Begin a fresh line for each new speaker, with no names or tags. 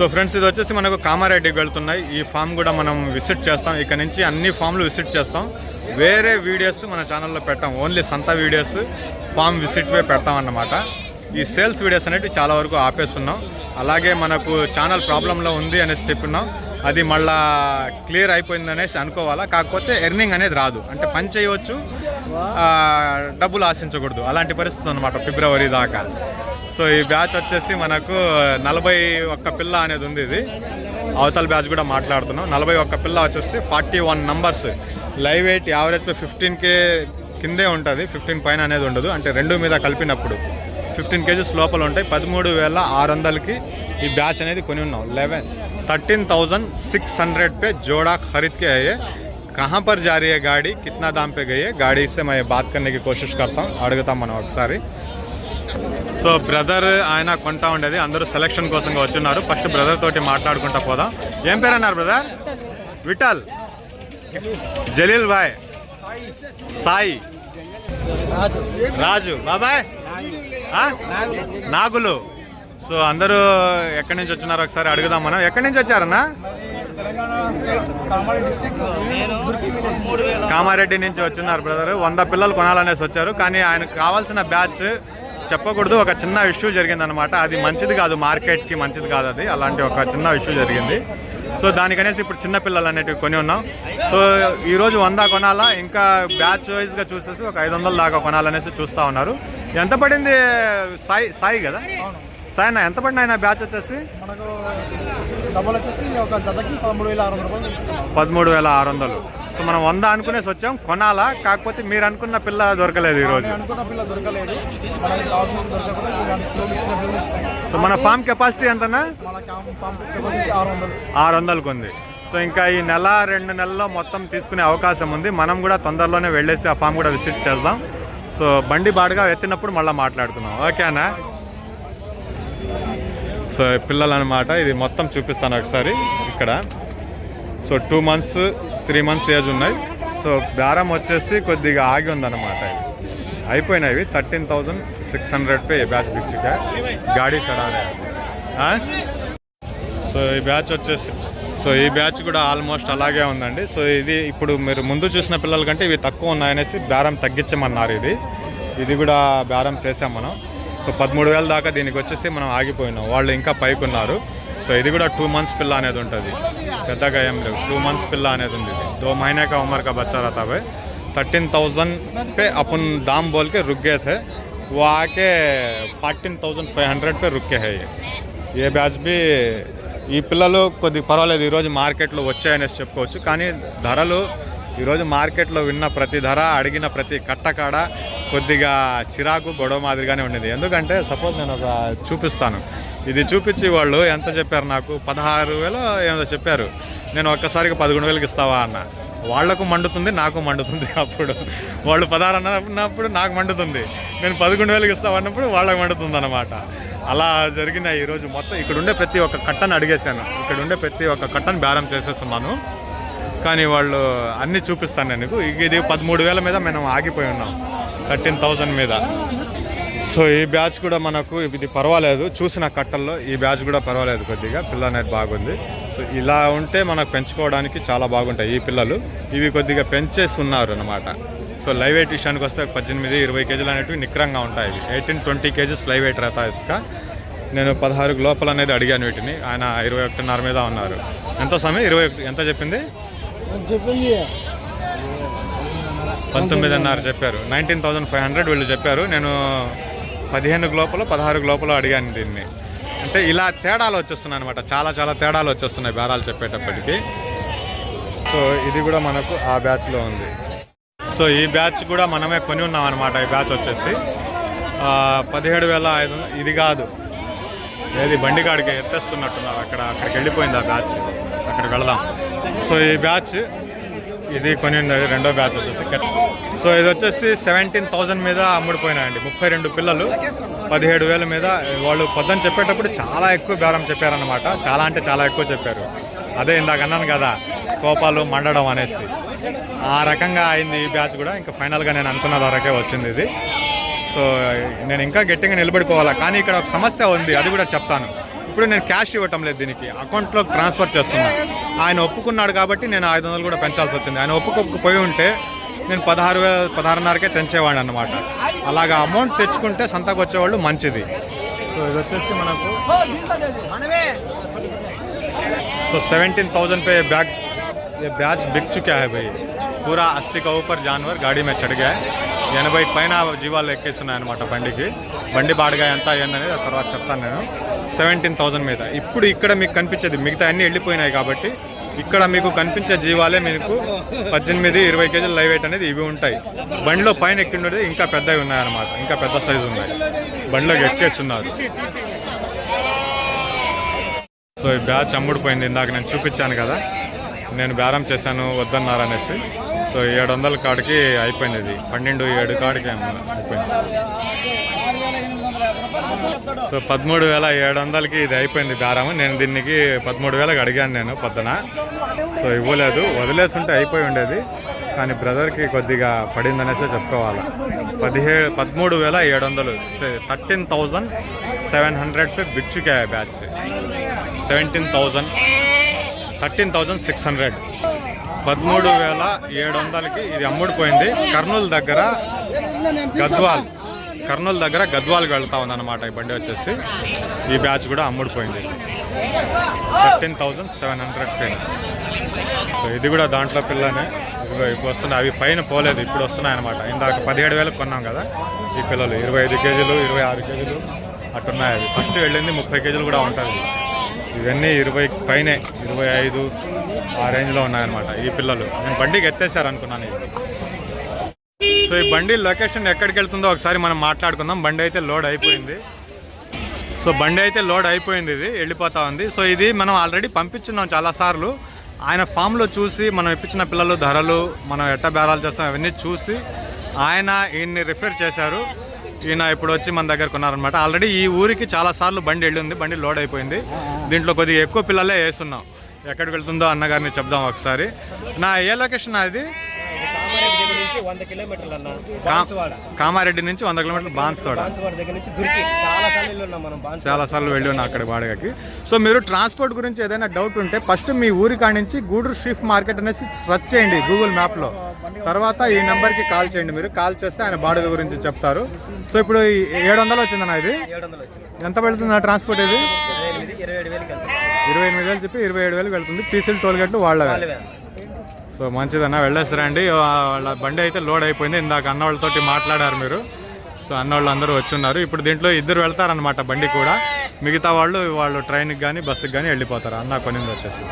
So friends ఇది వచ్చేసి మనకు కామారెడ్డికి వెళ్తున్నాయి. ఈ ఫామ్ కూడా మనం విజిట్ చేస్తాం. ఇక్కడ నుంచి అన్ని ఫామ్లు విజిట్ చేస్తాం. వేరే వీడియోస్ మన ఛానల్లో పెట్టాం ఓన్లీ సంత వీడియోస్ ఫామ్ విజిట్వే పెడతాం అన్నమాట. ఈ సేల్స్ వీడియోస్ అనేవి చాలా వరకు ఆపేస్తున్నాం. అలాగే మనకు ఛానల్ ప్రాబ్లంలో ఉంది అనేసి చెప్పినాం. అది మళ్ళా క్లియర్ అయిపోయింది అనేసి అనుకోవాలా? కాకపోతే ఎర్నింగ్ అనేది రాదు. అంటే పని చేయవచ్చు. డబ్బులు ఆశించకూడదు. అలాంటి పరిస్థితి అనమాట ఫిబ్రవరి దాకా. సో ఈ బ్యాచ్ వచ్చేసి మనకు నలభై ఒక్క పిల్ల అనేది ఉంది ఇది అవతల బ్యాచ్ కూడా మాట్లాడుతున్నాం నలభై ఒక్క పిల్ల వచ్చేసి forty one numbers live weight average fifteen K కిందే ఉంటుంది ఫిఫ్టీన్ పైన అనేది ఉండదు అంటే రెండు మీద కలిపినప్పుడు ఫిఫ్టీన్ కేజీస్ లోపల ఉంటాయి పదమూడు వేల ఆరు వందలకి ఈ బ్యాచ్ అనేది కొని ఉన్నాం eleven thirteen thousand six hundred पे जोड़ा खरीद के है ये कहाँ पर जा रही है गाड़ी कितना दाम पे गई है गाड़ी से मैं बात करने की कोशिश करता हूँ అడుగుతాం మనం ఒకసారి సో బ్రదర్ ఆయన కొంటా ఉండేది. అందరూ సెలక్షన్ కోసం వచ్చున్నారు. ఫస్ట్ బ్రదర్ తోటి మాట్లాడుకుంటా పోదాం. ఏం పేరు అన్నారు బ్రదర్? విఠల్. జలీల్ బాయ్ సాయి. రాజు. బాబాయ్. నాగులు. సో అందరూ ఎక్కడి నుంచి వచ్చినారు ఒకసారి అడుగుదాం మనం. ఎక్కడి నుంచి వచ్చారన్నా?
కామారెడ్డి
కామారెడ్డి నుంచి వచ్చినారు బ్రదర్. వంద పిల్లలు కొనాలనేసి వచ్చారు. కానీ ఆయనకు కావాల్సిన బ్యాచ్ చెప్పకూడదు ఒక చిన్న ఇష్యూ జరిగిందనమాట అది మంచిది కాదు మార్కెట్కి మంచిది కాదు అది. అలాంటి ఒక చిన్న ఇష్యూ జరిగింది. సో దానికనేసి ఇప్పుడు చిన్న పిల్లలు అనేటివి కొని ఉన్నాం. సో ఈరోజు వంద కొనాలా? ఇంకా బ్యాచ్ వైజ్గా చూసేసి ఒక ఐదు వందల దాకా కొనాలనేసి చూస్తూ ఉన్నారు. ఎంత పడింది? సాయి సాయి కదా? సాయి ఎంత పడిన ఆయన బ్యాచ్ వచ్చేసి?
మనకు డబ్బులు వచ్చేసి ఒక జతకి పదమూడు వేల ఆరు వందల.
సో మనం వంద అనుకునేసి వచ్చాం. కొనాలా? కాకపోతే మీరు అనుకున్న పిల్ల దొరకలేదు ఈరోజు. సో మన ఫామ్ కెపాసిటీ ఎంతనా?
ఆరు వందలు.
ఆరు వందలకు ఉంది. సో ఇంకా ఈ నెల రెండు నెలల్లో మొత్తం తీసుకునే అవకాశం ఉంది. మనం కూడా తొందరలోనే వెళ్ళేసి ఆ ఫామ్ కూడా విజిట్ చేద్దాం. సో బండి బాడుగా ఎత్తినప్పుడు మళ్ళీ మాట్లాడుకుందాం. ఓకేనా సో పిల్లలు అనమాట ఇది మొత్తం చూపిస్తాను ఒకసారి. ఇక్కడ. So two months three months age ఉన్నాయి. సో బేరం వచ్చేసి కొద్దిగా ఆగి ఉందన్నమాట ఇది. అయిపోయినాయి థర్టీన్ థౌజండ్ సిక్స్ హండ్రెడ్ పే బ్యాచ్ పిచ్చిగా గాడీ కడాలి సో ఈ బ్యాచ్ వచ్చేసి సో ఈ బ్యాచ్ కూడా ఆల్మోస్ట్ అలాగే ఉందండి. సో ఇది ఇప్పుడు మీరు ముందు చూసిన పిల్లల కంటే ఇవి తక్కువ ఉన్నాయనేసి బేరం తగ్గించమన్నారు ఇది. ఇది కూడా బేరం చేసాం మనం. సో పదమూడు వేల దాకా దీనికి వచ్చేసి మనం ఆగిపోయినాం. వాళ్ళు ఇంకా పైకి ఉన్నారు సో ఇది కూడా టూ మంత్స్ పిల్ల అనేది ఉంటుంది పెద్దగా ఏం లేవు టూ మంత్స్ పిల్ల అనేది ఉంది ఇది దో महीने का उम्र का बच्चा रहता है थर्टीन थाउजेंड पे अपन दाम बोल के रुक गए थे वो आके फोर्टीन थाउजेंड फाइव हंड्रेड पे रुके हैं ये ఏ బ్యాచ్ బి ఈ పిల్లలు కొద్ది పర్వాలేదు ఈరోజు మార్కెట్లో వచ్చాయనేసి చెప్పుకోవచ్చు కానీ ధరలు ఈరోజు మార్కెట్లో విన్న ప్రతి ధర అడిగిన ప్రతి కట్టకాడ కొద్దిగా చిరాకు గొడవ మాదిరిగానే ఉండేది. ఎందుకంటే సపోజ్ నేను ఒక చూపిస్తాను. ఇది చూపించి వాళ్ళు ఎంత చెప్పారు నాకు? పదహారు వేలు ఏదో చెప్పారు. నేను ఒక్కసారిగా పదకొండు వేలకి ఇస్తావా అన్న. వాళ్ళకు మండుతుంది నాకు మండుతుంది అప్పుడు. వాళ్ళు పదహారు అన్నప్పుడు నాకు మండుతుంది. నేను పదకొండు వేలకి ఇస్తావు అన్నప్పుడు వాళ్ళకి మండుతుంది అనమాట అలా జరిగిన ఈరోజు మొత్తం ఇక్కడ ఉండే ప్రతి ఒక్క కట్టను అడిగేశాను. ఇక్కడ ఉండే ప్రతి ఒక్క కట్టను బేరం చేసేస్తున్నాను. కానీ వాళ్ళు అన్నీ చూపిస్తాను నేను నీకు. ఇది పదమూడు వేల మీద మనం ఆగిపోయి ఉన్నాం. థర్టీన్ థౌజండ్ మీద. సో ఈ బ్యాచ్ కూడా మనకు ఇది పర్వాలేదు. చూసిన కట్టల్లో ఈ బ్యాచ్ కూడా పర్వాలేదు కొద్దిగా. పిల్ల అనేది బాగుంది. సో ఇలా ఉంటే మనకు పెంచుకోవడానికి చాలా బాగుంటాయి ఈ పిల్లలు. ఇవి కొద్దిగా పెంచేస్తున్నారు అనమాట సో లైవ్ వెయిట్ విషయానికి వస్తే పద్దెనిమిది ఇరవై కేజీలు అనేటివి నిక్రంగా ఉంటాయి. Eighteen twenty kgs live weight రేతా ఇసుక. నేను పదహారు లోపల అనేది అడిగాను వీటిని. ఆయన ఇరవై ఒకటిన్నర మీద ఉన్నారు. ఎంత సమయం? ఇరవై ఎంత చెప్పింది? పంతొమ్మిదిన్నర చెప్పారు. నైన్టీన్ థౌసండ్ ఫైవ్ హండ్రెడ్ వీళ్ళు చెప్పారు. నేను పదిహేను లోపల పదహారు లోపల అడిగాను దీన్ని. అంటే ఇలా తేడాలు వచ్చేస్తున్నాయి అనమాట చాలా చాలా తేడాలు వచ్చేస్తున్నాయి బేరాలు చెప్పేటప్పటికి. సో ఇది కూడా మనకు ఆ బ్యాచ్లో ఉంది. సో ఈ బ్యాచ్ కూడా మనమే కొని ఉన్నాం అనమాట ఈ బ్యాచ్ వచ్చేసి పదిహేడు వేల ఐదు ఇది కాదు. ఏది బండి కాడికి ఎత్తేస్తున్నట్టున్నారు. అక్కడ అక్కడికి వెళ్ళిపోయింది ఆ బ్యాచ్. అక్కడికి వెళదాం. సో ఈ బ్యాచ్ ఇది కొని ఉన్నది రెండో బ్యాచ్ వచ్చేసి సో ఇది వచ్చేసి సెవెంటీన్ థౌజండ్ మీద అమ్ముడిపోయినాయండి. ముప్పై రెండు పిల్లలు పదిహేడు వేల మీద. వాళ్ళు పొద్దున చెప్పేటప్పుడు చాలా ఎక్కువ బేరం చెప్పారనమాట చాలా అంటే చాలా ఎక్కువ చెప్పారు. అదే ఇందాక అన్నాను కదా కోపాలు మండడం అనేసి. ఆ రకంగా అయింది ఈ బ్యాచ్ కూడా. ఇంకా ఫైనల్గా నేను అనుకున్న ధరకే వచ్చింది ఇది. సో నేను ఇంకా గట్టిగా నిలబడిపోవాలా? కానీ ఇక్కడ ఒక సమస్య ఉంది అది కూడా చెప్తాను. ఇప్పుడు ఇప్పుడు నేను క్యాష్ ఇవ్వటం లేదు దీనికి అకౌంట్లో ట్రాన్స్ఫర్ చేస్తున్నాను ఆయన ఒప్పుకున్నాడు కాబట్టి నేను ఐదు వందలు కూడా పెంచాల్సి వచ్చింది ఆయన ఒప్పుకోకపోయి ఉంటే నేను పదహారు వేల పదహారున్నరకే తెంచేవాడిని అనమాట అలాగా అమౌంట్ తెచ్చుకుంటే సంతకు వచ్చేవాళ్ళు మంచిది సో ఇది వచ్చేసి మనకు सो सेवेंटीन थाउजेंड पे बैग ये बैच बिक चुका है भाई पूरा अस्सी का ऊपर जानवर गाड़ी में चढ़ गया है ఎనభై పైన జీవాలు ఎక్కేస్తున్నాయన్నమాట బండికి. బండి బాడగా ఎంత అయ్యిందనేది తర్వాత చెప్తాను నేను. సెవెంటీన్ థౌజండ్ మీద. ఇప్పుడు ఇక్కడ మీకు కనిపించేది మిగతా అన్నీ వెళ్ళిపోయినాయి కాబట్టి ఇక్కడ మీకు కనిపించే జీవాలే మీకు పద్దెనిమిది ఇరవై కేజీల లైవ్ వెయిట్ అనేది ఇవి ఉంటాయి. బండిలో పైన ఎక్కిండేది ఇంకా పెద్దవి ఉన్నాయన్నమాట. ఇంకా పెద్ద సైజు ఉన్నాయి. బండిలోకి ఎక్కేస్తున్నారు. సో ఈ బ్యాచ్ అమ్ముడిపోయింది. ఇందాక నేను చూపించాను కదా. నేను బేరం చేశాను వద్దన్నారు అనేసి. సో ఏడు వందల కాడికి అయిపోయింది ఇది పన్నెండు ఏడు కాడికి అయిపోయింది సో పదమూడు వేల ఏడు వందలకి ఇది అయిపోయింది దారము నేను దీనికి పదమూడు వేలకు అడిగాను నేను పొద్దున. సో ఇవ్వలేదు. వదిలేసుంటే అయిపోయి ఉండేది. కానీ బ్రదర్కి కొద్దిగా పడిందనేసే చెప్పుకోవాలి. పదిహే పదమూడు వేల ఏడు వందలు. థర్టీన్ థౌజండ్ సెవెన్ హండ్రెడ్ పే బిచ్చుకే batch. Seventeen thousand thirteen thousand six hundred. పదమూడు వేల ఏడు వందలకి ఇది అమ్ముడిపోయింది. కర్నూలు దగ్గర గద్వాల్ కర్నూలు దగ్గర గద్వాల్కి వెళ్తా ఉందన్నమాట. ఈ బండి వచ్చేసి ఈ బ్యాచ్ కూడా అమ్ముడిపోయింది. థర్టీన్ థౌజండ్ సెవెన్ హండ్రెడ్ పైన సో ఇది కూడా దాంట్లో పిల్లనే. ఇప్పుడు వస్తున్నాయి. అవి పైన పోలేదు. ఇప్పుడు వస్తున్నాయి అనమాట ఇందాక పదిహేడు వేలకు కొన్నాం కదా ఈ పిల్లలు. ఇరవై ఐదు కేజీలు ఇరవై ఆరు కేజీలు అట్టున్నాయి అవి. ఫస్ట్ వెళ్ళింది ముప్పై కేజీలు కూడా ఉంటుంది. ఇవన్నీ ఇరవై పైనే ఇరవై ఐదు ఆ రేంజ్లో ఉన్నాయన్నమాట ఈ పిల్లలు. నేను బండికి ఎత్తేసారు అనుకున్నాను ఇది సో ఈ బండి లొకేషన్ ఎక్కడికి వెళ్తుందో ఒకసారి మనం మాట్లాడుకుందాం. బండి అయితే లోడ్ అయిపోయింది. సో బండి అయితే లోడ్ అయిపోయింది ఇది వెళ్ళిపోతా ఉంది. సో ఇది మనం ఆల్రెడీ పంపించున్నాం చాలాసార్లు. ఆయన ఫామ్లో చూసి మనం ఇప్పించిన పిల్లలు ధరలు మనం ఎట్ట బేరాలు చేస్తాం అవన్నీ చూసి ఆయన ఈయన్ని రిఫర్ చేశారు. ఈయన ఇప్పుడు వచ్చి మన దగ్గర కొన్నారనమాట ఆల్రెడీ ఈ ఊరికి చాలా సార్లు బండి వెళ్ళింది బండి లోడ్ అయిపోయింది. దీంట్లో కొద్దిగా ఎక్కువ పిల్లలే వేస్తున్నాం. ఎక్కడికి వెళ్తుందో అన్నగారిని చెప్దాం ఒకసారి. నా ఏ లొకేషన్ అది?
కామారెడ్డి నుంచి వంద కిలోమీటర్లు బాన్సువాడ.
కామారెడ్డి నుంచి వంద కిలోమీటర్లు బాన్సోడ
బాన్సువాడ దగ్గర నుంచి దుర్కి. చాలా సార్లు ఉన్నాం మనం బాన్సు
చాలా సార్లు వెళ్ళి ఉన్నా అక్కడ వాడగకి. సో మీరు ట్రాన్స్పోర్ట్ గురించి ఏదైనా డౌట్ ఉంటే ఫస్ట్ మీ ఊరి కాడి నుంచి గూడూరు షిఫ్ట్ మార్కెట్ అనేసి సెర్చ్ చేయండి గూగుల్ మ్యాప్లో తర్వాత ఈ నెంబర్కి కాల్ చేయండి మీరు. కాల్ చేస్తే ఆయన బాడుగ గురించి చెప్తారు. సో ఇప్పుడు ఏడు వందలు వచ్చిందన్న ఇది? ఎంత ఆ ట్రాన్స్పోర్ట్ ఇది?
ఇరవై ఎనిమిది
వేలు చెప్పి ఇరవై ఏడు వేలు వెళ్తుంది. పీసీల్ టోల్ గేట్లు
వాళ్ళవే.
సో మంచిదన్న వెళ్ళేస్తారండి వాళ్ళ బండి అయితే లోడ్ అయిపోయింది. ఇందాక అన్న వాళ్ళతోటి మాట్లాడారు మీరు. సో అన్న వాళ్ళు అందరూ వచ్చి ఉన్నారు ఇప్పుడు దీంట్లో ఇద్దరు వెళ్తారనమాట బండి కూడా. మిగతా వాళ్ళు వాళ్ళు ట్రైన్కి కానీ బస్సుకి కానీ వెళ్ళిపోతారు. అన్న కొనింది వచ్చేసి.